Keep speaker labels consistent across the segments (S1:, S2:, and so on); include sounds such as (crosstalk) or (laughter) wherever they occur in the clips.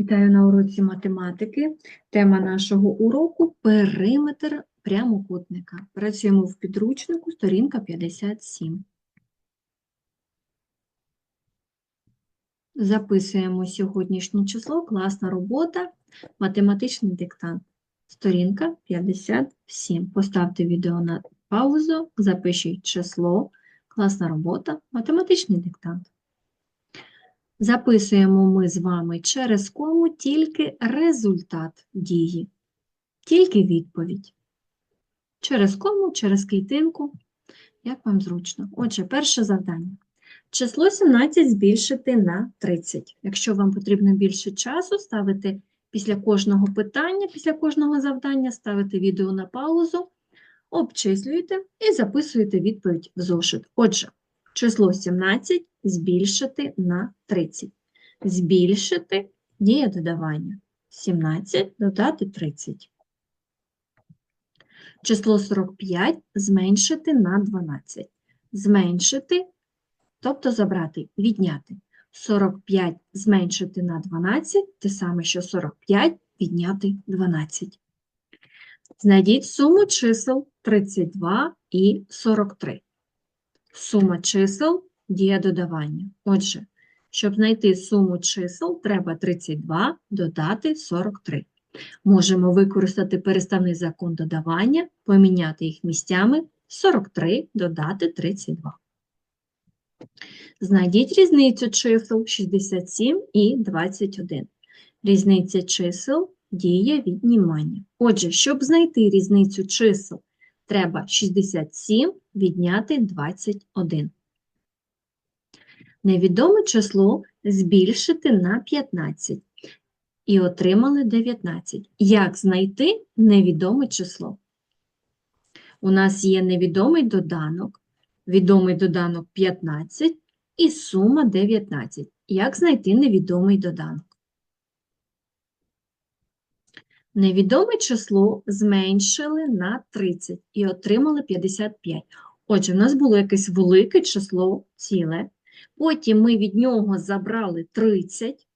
S1: Вітаю на уроці математики. Тема нашого уроку периметр прямокутника. Працюємо в підручнику, сторінка 57. Записуємо сьогоднішнє число, класна робота, математичний диктант. Сторінка 57. Поставте відео на паузу, запишіть число, класна робота, математичний диктант. Записуємо ми з вами через кому тільки результат дії, тільки відповідь. Через кому, через клітинку, як вам зручно. Отже, перше завдання. Число 17 збільшити на 30. Якщо вам потрібно більше часу, ставите після кожного питання, після кожного завдання, ставите відео на паузу, обчислюєте і записуєте відповідь в зошит. Отже, число 17 збільшити на 30. Збільшити дія додавання. 17 додати 30. Число 45 зменшити на 12. Зменшити, тобто забрати, відняти. 45 зменшити на 12, те саме, що 45 відняти 12. Знайдіть суму чисел 32 і 43. Сума чисел дія додавання. Отже, щоб знайти суму чисел, треба 32 додати 43. Можемо використати переставний закон додавання, поміняти їх місцями 43 додати 32. Знайдіть різницю чисел 67 і 21. Різниця чисел діє віднімання. Отже, щоб знайти різницю чисел, треба 67 відняти 21. Невідоме число збільшити на 15 і отримали 19. Як знайти невідоме число? У нас є невідомий доданок, відомий доданок 15 і сума 19. Як знайти невідомий доданок? Невідоме число зменшили на 30 і отримали 55. Отже, в нас було якесь велике число ціле. Потім ми від нього забрали 30,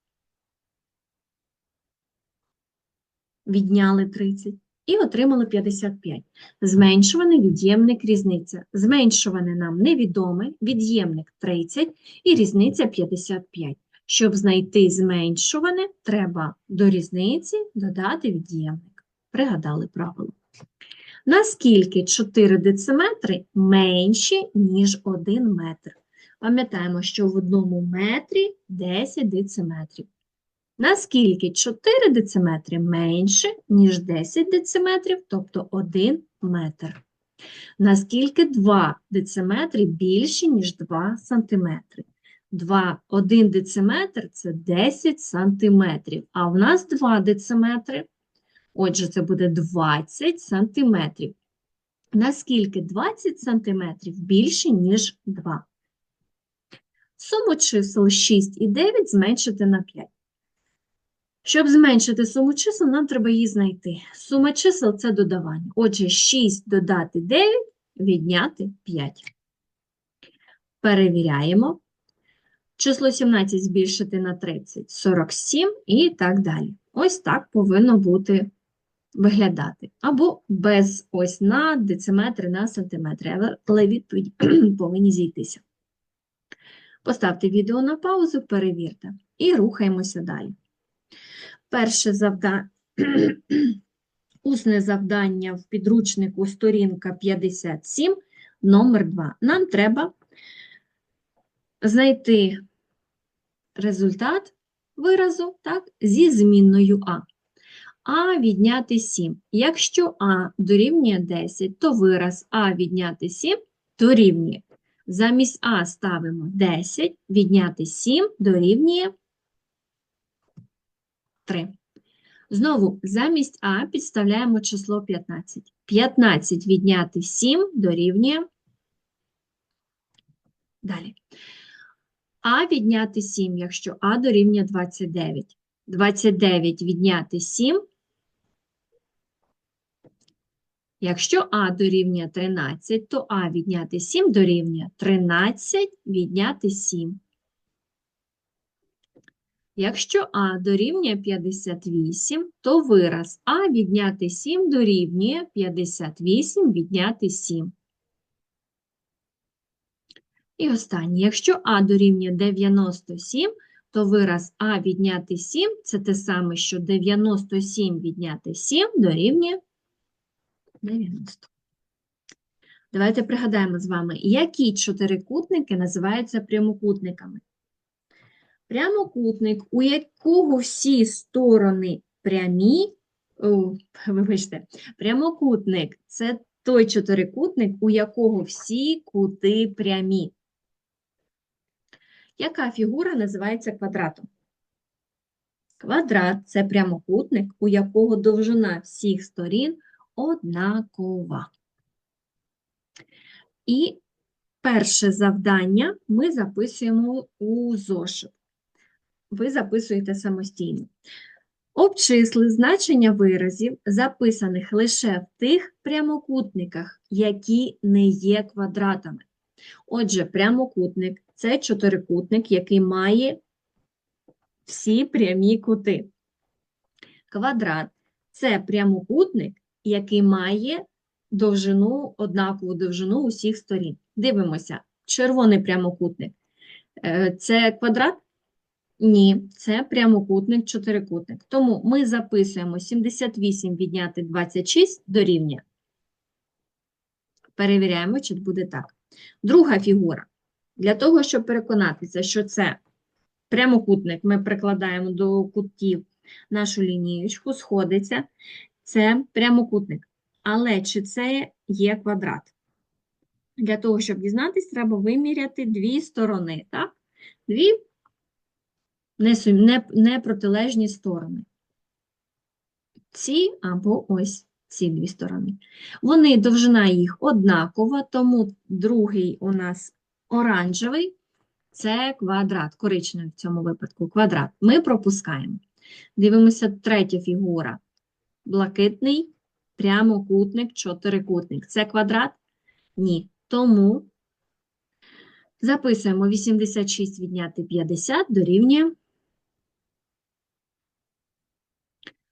S1: відняли 30 і отримали 55. Зменшуваний від'ємник різниця. Зменшуване нам невідоме, від'ємник 30 і різниця 55. Щоб знайти зменшуване, треба до різниці додати від'ємник. Пригадали правило. Наскільки 4 дециметри менші, ніж 1 метр? Пам'ятаємо, що в одному метрі 10 дециметрів. Наскільки 4 дециметри менше, ніж 10 дециметрів, тобто 1 метр. Наскільки 2 дециметри більші, ніж 2 сантиметри. 2, 1 дециметр – це 10 сантиметрів, а в нас 2 дециметри, отже, це буде 20 сантиметрів. Наскільки 20 сантиметрів більше, ніж 2? Суму чисел 6 і 9 зменшити на 5. Щоб зменшити суму чисел, нам треба її знайти. Сума чисел – це додавання. Отже, 6 додати 9, відняти 5. Перевіряємо. Число 17 збільшити на 30, 47 і так далі. Ось так повинно бути виглядати. Або без ось на дециметри, на сантиметри, але відповіді (clears throat) повинні зійтися. Поставте відео на паузу, перевірте і рухаємося далі. Перше завдання, (clears throat) усне завдання в підручнику сторінка 57, номер 2. Нам треба знайти результат виразу так, зі змінною А. А відняти 7. Якщо А дорівнює 10, то вираз А відняти 7 дорівнює. Замість А ставимо 10, відняти 7 дорівнює 3. Знову замість А підставляємо число 15. 15 відняти 7 дорівнює. Далі. А відняти 7, якщо А дорівнює 29. 29 відняти 7. Якщо А дорівнює 13, то А відняти 7 дорівнює 13 відняти 7. Якщо А дорівнює 58, то вираз А відняти 7 дорівнює 58 відняти 7. І останнє. Якщо А дорівнює 97, то вираз А відняти 7 – це те саме, що 97 відняти 7 дорівнює 90. Давайте пригадаємо з вами, які чотирикутники називаються прямокутниками. Прямокутник, у якого всі сторони прямі, о, вибачте, прямокутник – це той чотирикутник, у якого всі кути прямі. Яка фігура називається квадратом? Квадрат – це прямокутник, у якого довжина всіх сторін однакова. І перше завдання ми записуємо у зошит. Ви записуєте самостійно. Обчисли значення виразів, записаних лише в тих прямокутниках, які не є квадратами. Отже, прямокутник – це чотирикутник, який має всі прямі кути. Квадрат – це прямокутник, який має довжину, однакову довжину усіх сторін. Дивимося, червоний прямокутник. Е, Це квадрат? Ні, це прямокутник, чотирикутник. Тому ми записуємо 78 відняти 26 дорівнює. Перевіряємо, чи буде так. Друга фігура. Для того, щоб переконатися, що це прямокутник, ми прикладаємо до кутів нашу лінієчку, сходиться. Це прямокутник. Але чи це є квадрат? Для того, щоб дізнатися, треба виміряти дві сторони, так? Дві непротилежні сторони. Ці або ось ці дві сторони. Вони, довжина їх однакова, тому другий у нас оранжевий це квадрат, коричневий в цьому випадку квадрат. Ми пропускаємо. Дивимося третя фігура. Блакитний прямокутник, чотирикутник. Це квадрат? Ні. Тому записуємо 86 відняти 50 дорівнює.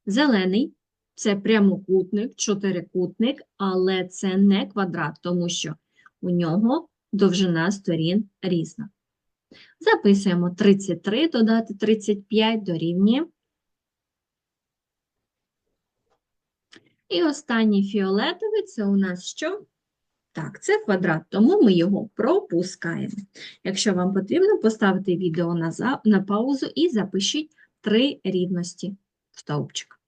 S1: Зелений це прямокутник, чотирикутник, але це не квадрат, тому що у нього довжина сторін різна. Записуємо 33, додати 35 дорівнює. І останній фіолетовий це у нас що? Так, це квадрат, тому ми його пропускаємо. Якщо вам потрібно, поставте відео на, за... на паузу і запишіть три рівності в стовпчик.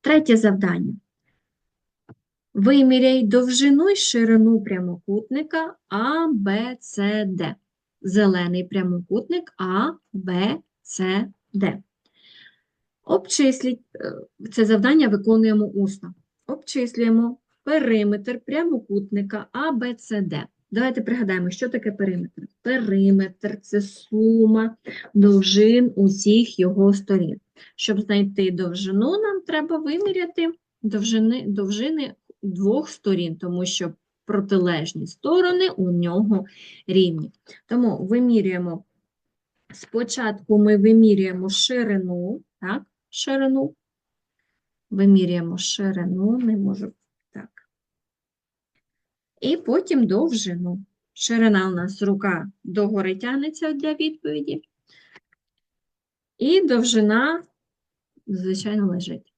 S1: Третє завдання. Виміряй довжину і ширину прямокутника А, Б, С, Д. Зелений прямокутник А, Б, С, Д. Обчисліть, е, це завдання виконуємо усно. Обчислюємо периметр прямокутника А, Б, С, Д. Давайте пригадаємо, що таке периметр. Периметр це сума довжин усіх його сторін. Щоб знайти довжину, нам треба виміряти довжини, довжини двох сторін, тому що протилежні сторони у нього рівні. Тому вимірюємо, спочатку ми вимірюємо ширину, так, ширину, вимірюємо ширину, не можу так. І потім довжину. Ширина у нас рука догори тягнеться для відповіді. І довжина, звичайно, лежить.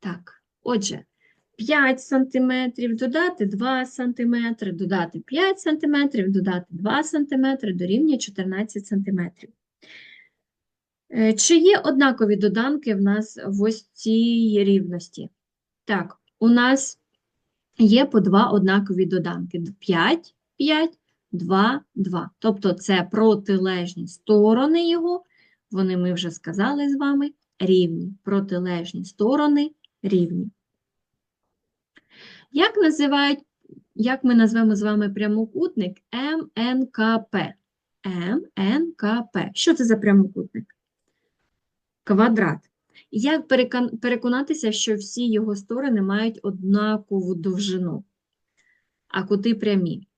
S1: Так, отже, 5 см, додати 2 см, додати 5 см, додати 2 см, дорівнює 14 см. Е, чи є однакові доданки в нас в ось цій рівності? Так, у нас є по два однакові доданки: 5, 5, 2, 2. Тобто це протилежні сторони його, вони ми вже сказали з вами, рівні. Протилежні сторони рівні. Як називають, як ми назвемо з вами прямокутник МНКП? МНКП. Що це за прямокутник? Квадрат. Як переконатися, що всі його сторони мають однакову довжину, а кути прямі,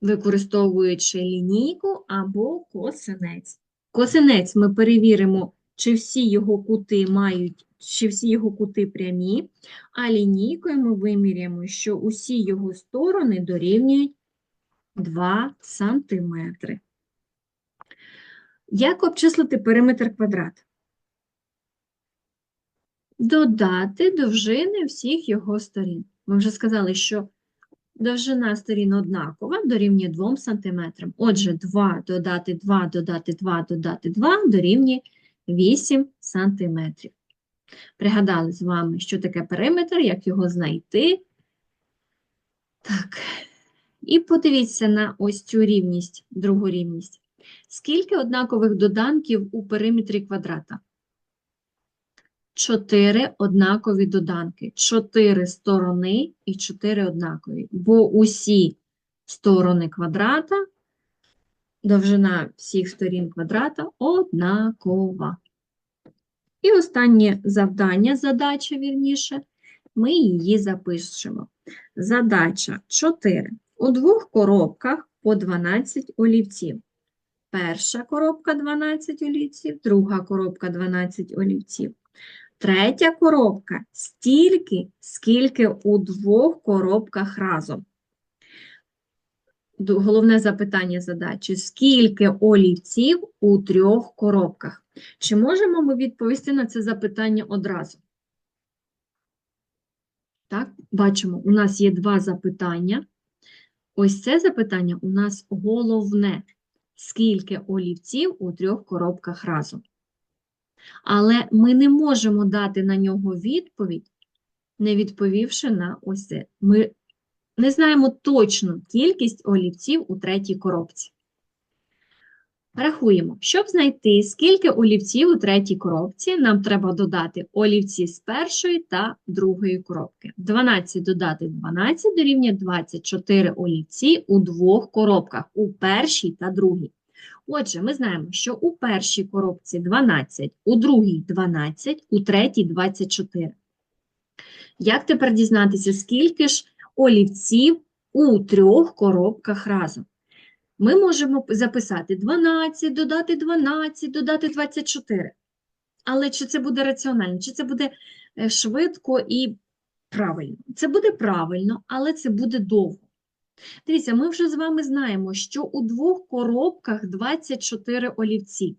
S1: використовуючи лінійку або косинець. Косинець ми перевіримо, чи всі його кути мають, чи всі його кути прямі, а лінійкою ми виміряємо, що усі його сторони дорівнюють 2 сантиметри. Як обчислити периметр квадрата? Додати довжини всіх його сторін. Ми вже сказали, що довжина сторін однакова, дорівнює 2 см. Отже, 2 додати 2, додати 2, додати 2 дорівнює 8 см. Пригадали з вами, що таке периметр, як його знайти. Так. І подивіться на ось цю рівність, другу рівність. Скільки однакових доданків у периметрі квадрата? Чотири однакові доданки. Чотири сторони і чотири однакові. Бо усі сторони квадрата, довжина всіх сторін квадрата однакова. І останнє завдання, задача, вірніше, ми її запишемо. Задача 4. У двох коробках по 12 олівців. Перша коробка 12 олівців, друга коробка 12 олівців. Третя коробка стільки, скільки у двох коробках разом. Головне запитання задачі: скільки олівців у трьох коробках? Чи можемо ми відповісти на це запитання одразу? Так, бачимо, у нас є два запитання. Ось це запитання у нас головне. Скільки олівців у трьох коробках разом? Але ми не можемо дати на нього відповідь, не відповівши на ось. Ми не знаємо точну кількість олівців у третій коробці. Рахуємо, щоб знайти, скільки олівців у третій коробці, нам треба додати олівці з першої та другої коробки. 12 додати 12 дорівнює 24 олівці у двох коробках, у першій та другій. Отже, ми знаємо, що у першій коробці 12, у другій 12, у третій 24. Як тепер дізнатися, скільки ж олівців у трьох коробках разом? Ми можемо записати 12, додати 12, додати 24. Але чи це буде раціонально, чи це буде е, швидко і правильно? Це буде правильно, але це буде довго. Дивіться, ми вже з вами знаємо, що у двох коробках 24 олівці.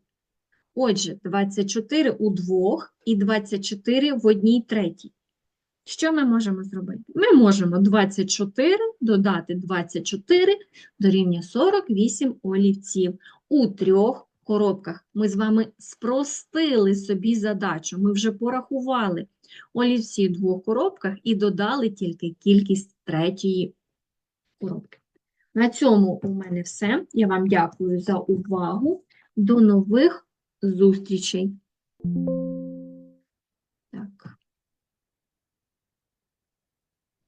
S1: Отже, 24 у двох і 24 в одній третій. Що ми можемо зробити? Ми можемо 24 додати 24 дорівнює 48 олівців у трьох коробках. Ми з вами спростили собі задачу. Ми вже порахували олівці в двох коробках і додали тільки кількість третьої коробки. На цьому у мене все. Я вам дякую за увагу. До нових зустрічей!